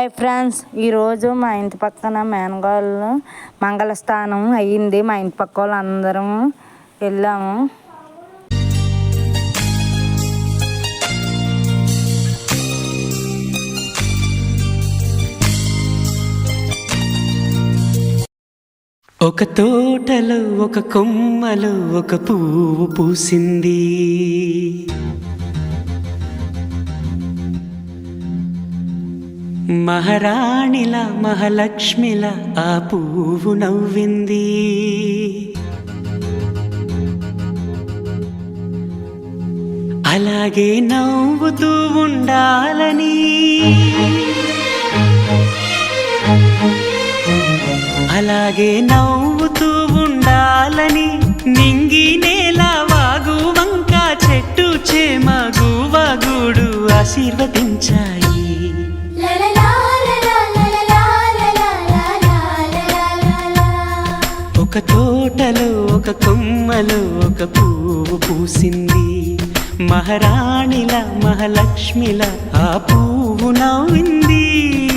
Hi friends ఈరోజు మా ఇంటి పక్కన మేనగాళ్ళు మంగళస్థానం అయ్యింది. మా ఇంటి పక్క వాళ్ళు అందరం వెళ్ళాము. ఒక తోటలో ఒక కొమ్మలో ఒక పువ్వు పూసింది. మహారాణిల మహాలక్ష్మిల ఆ పువ్వు నవ్వింది. అలాగే నవ్వుతూ ఉండాలని అలాగే నవ్వుతూ ఉండాలని నింగి నేల వాగు వంక చెట్టు చేమ గువగుడు ఆశీర్వదించాయి. ఒక తోటలో ఒక కొమ్మలో ఒక పువ్వు పూసింది. మహారాణిల మహాలక్ష్మిల ఆ పువ్వు నవ్వింది.